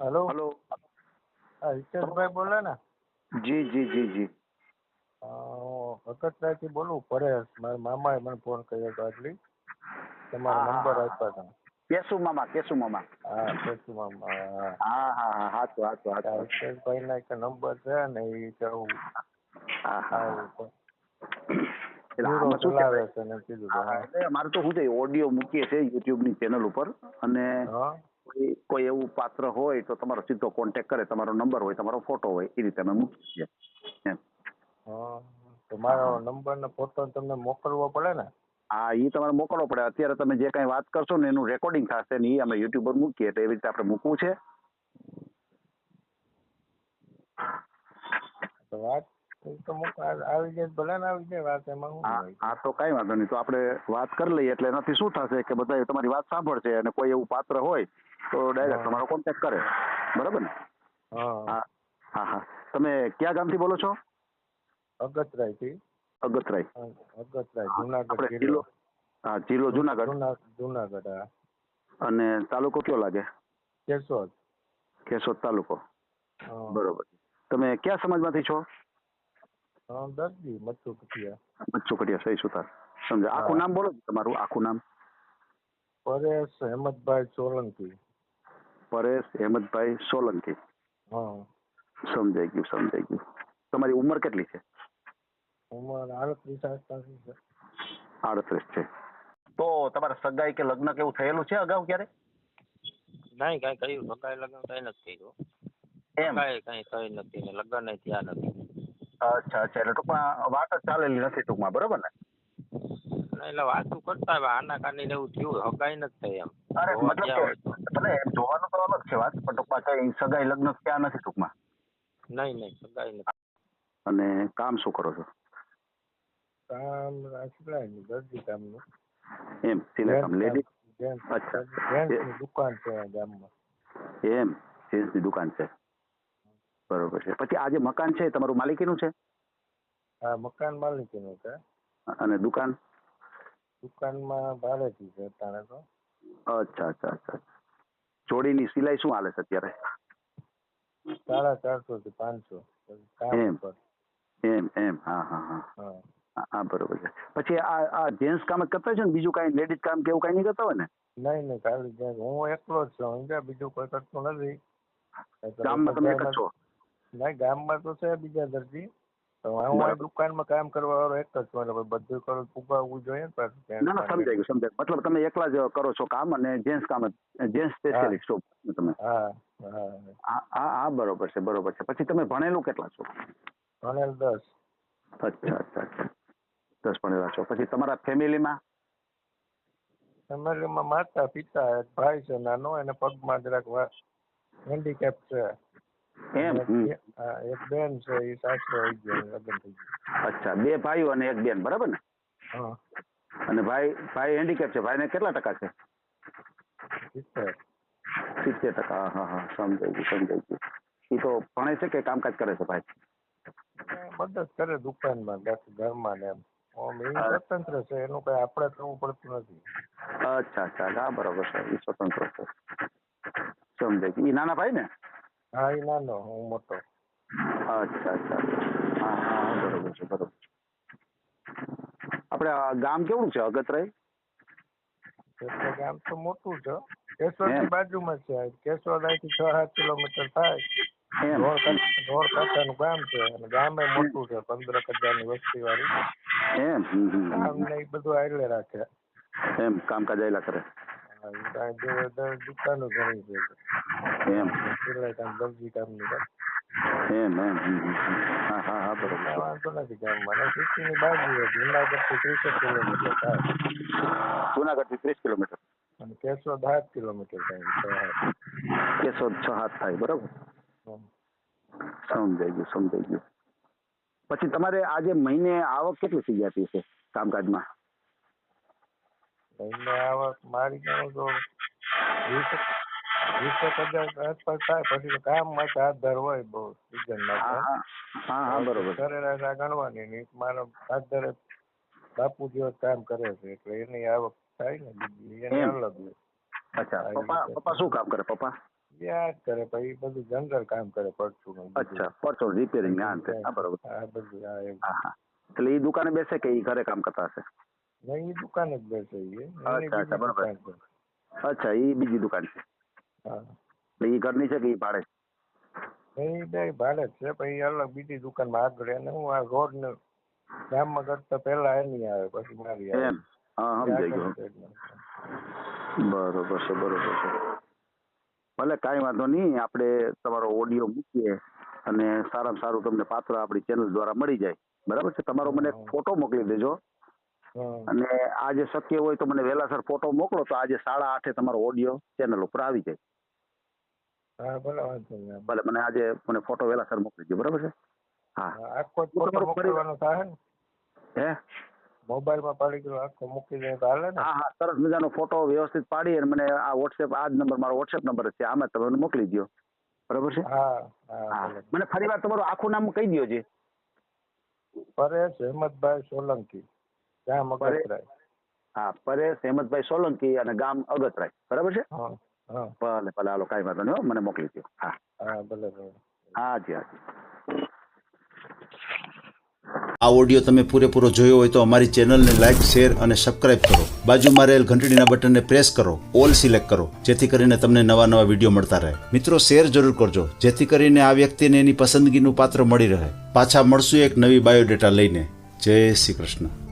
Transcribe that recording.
Hello? Hello. Hiteshbhai બોલે ને. જી જી જી જી. અ, હું બોલું પરેશ મારા મામાએ મને ફોન કર્યો હતો આટલી. તમારો નંબર. આપ્યા હતા. કેસુ મામા કેશુ મામા. હા કેશુ મામા હા. હા હા હા હાચું હાચું હિતેશભાઈ ના એક નંબર છે ને એ કહું હા હા છે. છે? છે ને અમારે તો શું છે ઓડિયો મૂકીએ છીએ યુટ્યુબની ચેનલ ઉપર. અને હા. કોઈ કોઈ એવું પાત્ર હોય તો તમારો સીધો કોન્ટેક્ટ કરે તમારો નંબર હોય તમારો ફોટો હોય એ રીતે અમે મૂકીએ એમ. હા મારો નંબર ને ફોટો તમને મોકલવો પડે ને? હા એ તમારે મોકલવો પડે. અત્યારે તમે જે કાંઈ વાત કરશો ને એનું રેકોર્ડિંગ થશે ને એ અમે યુટ્યુબ પર મૂકીએ એટલે એવી રીતે આપણે મૂકવું છે. વાત તો મુક આવી જાય ભલે ને આવી જાય વાત એમાં શું હા તો કાંઈ વાંધો નહીં તો આપણે વાત કરી લઈએ એટલે એનાથી શું થશે કે બધા તમારી વાત સાંભળશે અને કોઈ એવું પાત્ર હોય તો ડાયરેક્ટ તમારો કોન્ટેક્ટ કરે. બરાબર ને? હા. હા તમે ક્યાં ગામથી બોલો છો? અગતરાયથી. અગતરાય. અગતરાય જુનાગઢ જિલ્લો. જિલ્લો હા જિલ્લો જુનાગઢ. જુનાગઢ હા. અને તાલુકો કયો લાગે? કેશોદ. કેશોદ તાલુકો. બરોબર. તમે કયા સમાજમાંથી છો? હા, દર્દી મચ્છુ કટિયા મચ્છુ કટિયા સહી સુતાર સમજા આખું નામ બોલો તમારું આખું નામ. પરેશ હેમતભાઈ સોલંકી. પરેશ હેમંતભાઈ સોલંકી. હા. સમજાઈ ગયું સમજાઈ ગયું. તમારી ઉંમર કેટલી છે? ઉંમર આડત્રીસ આસપાસ છે. આડત્રીસ છે. તો તમારે સગાઈ કે લગ્ન કેવું થયેલું છે અગાઉ ક્યારે નહીં કઈ કર્યું સગાઈ લગ્ન કઈ નથી કર્યું. એમ? કઈ કઈ થઈ નથી લગ્ન લગ્ન થયા નથી. અચ્છા અચ્છા. એટલે ટૂંકમાં વાત જ ચાલેલી નથી ટૂંકમાં બરોબર ને? અને એટલે વાતું કરતા હવે આના કારણે એવું થયું હગાઈ નથી થઈ એમ. અરે મતલબ કે એમ જોવાનું તો અલગ છે વાત પણ ટૂંકમાં કઈ સગાઈ લગ્ન થયા નથી ટૂંકમાં? નહીં નહીં સગાઈ નથી. અને કામ શું કરો છો? કામ રાજપીપળાનું દર્દી કામનું એમ સિલાઈ કામ લેડી અચ્છા. દુકાન છે ગામમાં. એમ જેન્ટ્સની દુકાન છે. બરોબર છે. પછી આ જે મકાન છે એ તમારું માલિકીનું છે? આ મકાન માલિકીનું છે. અને દુકાન? દુકાનમાં ભાડેથી છે અત્યારે તો. અચ્છા અચ્છા અચ્છા. જોડીની સિલાઈ શું હાલે છે અત્યારે? સાડા ચારસો થી પાંચસો. એમ. એમ એમ. હા હા હા. હા. બરોબર છે. પછી આ આ જેન્ટ્સ કામ કરતા છે ને? બીજું કાંઈ લેડીઝ કામ કે એવું કાંઈ નહીં કરતા હોય ને? નહીં નહીં ખાલી હું એકલો જ છું. બીજું કોઈ કરતું નથી. ગામમાં તમે એક છો? નહીં ગામમાં તો છે બીજા દર્દી. તો હું. દુકાનમાં કામ કરવા વાળો એક જ છું બધું કરો પુગાવવું જોઈએ ને ના ના સમજાય ગયું સમજાય મતલબ તમે એકલા જ કરો છો કામ અને જેન્ટ્સ કામ જેન્ટ્સ સ્પેશિયલિસ્ટ છો તમે. હા હા હા. બરોબર છે બરોબર છે. પછી તમે ભણેલું કેટલા છો? ભણેલ દસ. અચ્છા અચ્છા અચ્છા. દસ ભણેલા છો. પછી તમારા ફેમિલીમાં? ફેમિલીમાં માતા પિતા ભાઈ છે નાનો એને પગમાં જરાક હેન્ડીકેપ છે. એમ? એક હમ. બે- હા, એક બેન છે એ સાસરે આવી ગયા લગ્ન થઈ ગયા. અચ્છા બે ભાઈઓ અને એક બેન બરાબર ને? હા. અને ભાઈ ભાઈ હેન્ડીકેપ છે ભાઈને કેટલા ટકા છે? સિત્તેર. સિત્તેર ટકા હા હા હા સમજાઈ ગયું સમજાઈ ગયું. એ તો ભણે છે કે કામકાજ કરે છે ભાઈ? એ મદદ કરે દુકાનમાં બાકી ઘરમાં ને એમ. આમ એ સ્વતંત્ર છે એનું કઈ આપણે કરવું પડતું નથી. અચ્છા અચ્છા હા બરોબર છે એ સ્વતંત્ર છે. સમજાઈ ગયું. એ નાના ભાઈ ને? હા એ નાનો હું મોટો. અચ્છા અચ્છા હા હા બરોબર છે બરોબર છે. આપણે આ ગામ કેવું છે અગતરાય એટલે ગામ તો મોટું છે. કેશોદની બાજુમાં છે કેશોદ અહીંથી છ સાત કિલોમીટર થાય. ધોળ કાંઠાનું ગામ છે અને ગામે મોટું છે પંદર હજારની વસ્તી વાળું એમ કામ ને એ બધું આયલે રાખે. એમ કામકાજ આયલા કરે. દુકાનો છે ત્રીસેક કિલોમીટર જુનાગઢથી ત્રીસ કિલોમીટર અને કેશોદ સાત કિલોમીટર. થાય કેશોદ છ હાથ થાય, બરોબર. સમજાઈ ગયું સમજાઈ ગયું. પછી તમારે આજે મહિને આવક કેટલી થઈ જતી છે કામકાજમાં? મહિને આવક મારી ગણું તો વીસેક હજાર આસપાસ થાય પછી તો કામ માટે ધર હોય બહુ સિઝન હા હા હા હા બરોબર. સરેરાશ આ ગણવાની ને મારો આધારે બાપુ જેવો કામ કરે છે એટલે એની આવક થાય ને બીજી એની અલગ અચ્છા પપ્પા પપ્પા શું કામ કરે પપ્પા? યા જ કરે પછી બધું જનરલ કામ કરે ને અચ્છા રિપેરિંગ. હા બરોબર. હા બધું હા એટલે એ દુકાને બેસે કે એ ઘરે કામ કરતા હશે? નહીં દુકાન જ બેસે એ અચ્છા, અચ્છા, બરાબર. અચ્છા એ બીજી દુકાન છે. હા. એ ઘરની છે કે એ ભાડે? એ બે ભાડે છે પછી અલગ બીજી દુકાનમાં આગળ એને હું આ રોડ ને ગામમાં કરતા પહેલા એની આવે પછી મારી આવે. એમ? હા સમજાઈ ગયો. બરોબર છે બરોબર છે. ભલે કાંઈ વાંધો નહીં આપણે તમારો ઓડિયો મૂકીએ અને સારામાં સારું તમને પાત્ર આપણી ચેનલ દ્વારા મળી જાય. બરાબર છે? તમારો મને ફોટો મોકલી દેજો. અને આજે શક્ય હોય તો મને વહેલાસર ફોટો મોકલો તો આજે સાડા આઠે તમારો ઓડિયો ચેનલ ઉપર આવી જાય. હા ભલે વાંધો નહીં ભલે મને આજે મને ફોટો વહેલાસર મોકલી દો બરાબર છે? હા. હા, આખો ફોટો મોકલવાનો થાય હે? મોબાઈલમાં પાડી ગયો આખો મૂકી દે તો હાલે ને? હા હા સરસ મજાનો ફોટો વ્યવસ્થિત પાડી અને મને આ વોટ્સએપ આ જ નંબર મારો વોટ્સએપ નંબર છે આમાં તમે મોકલી દો બરાબર છે? હા હા મને ફરી વાર તમારું આખું નામ કહી દો છે પરેશ હેમતભાઈ સોલંકી. ગામ અગતરાય. હા પરેશ હેમંતભાઈ સોલંકી અને ગામ અગતરાય. બરાબર છે? હા હા. ભલે ભલે હાલો કાંઈ વાંધો નહીં મને મોકલી દો હા. હા ભલે ભલે. હા જી હા જી. આ ઓડિયો તમે પૂરેપૂરો જોયો હોય તો અમારી ચેનલને લાઇક શેર અને સબસ્ક્રાઇબ કરો. બાજુમાં રહેલ ઘંટડીના બટનને પ્રેસ કરો ઓલ સિલેક્ટ કરો જેથી કરીને તમને નવા નવા વીડિયો મળતા રહે. મિત્રો શેર જરૂર કરજો જેથી કરીને આ વ્યક્તિને એની પસંદગીનું પાત્ર મળી રહે. પાછા મળશું એક નવી બાયોડેટા લઈને. જય શ્રી કૃષ્ણ.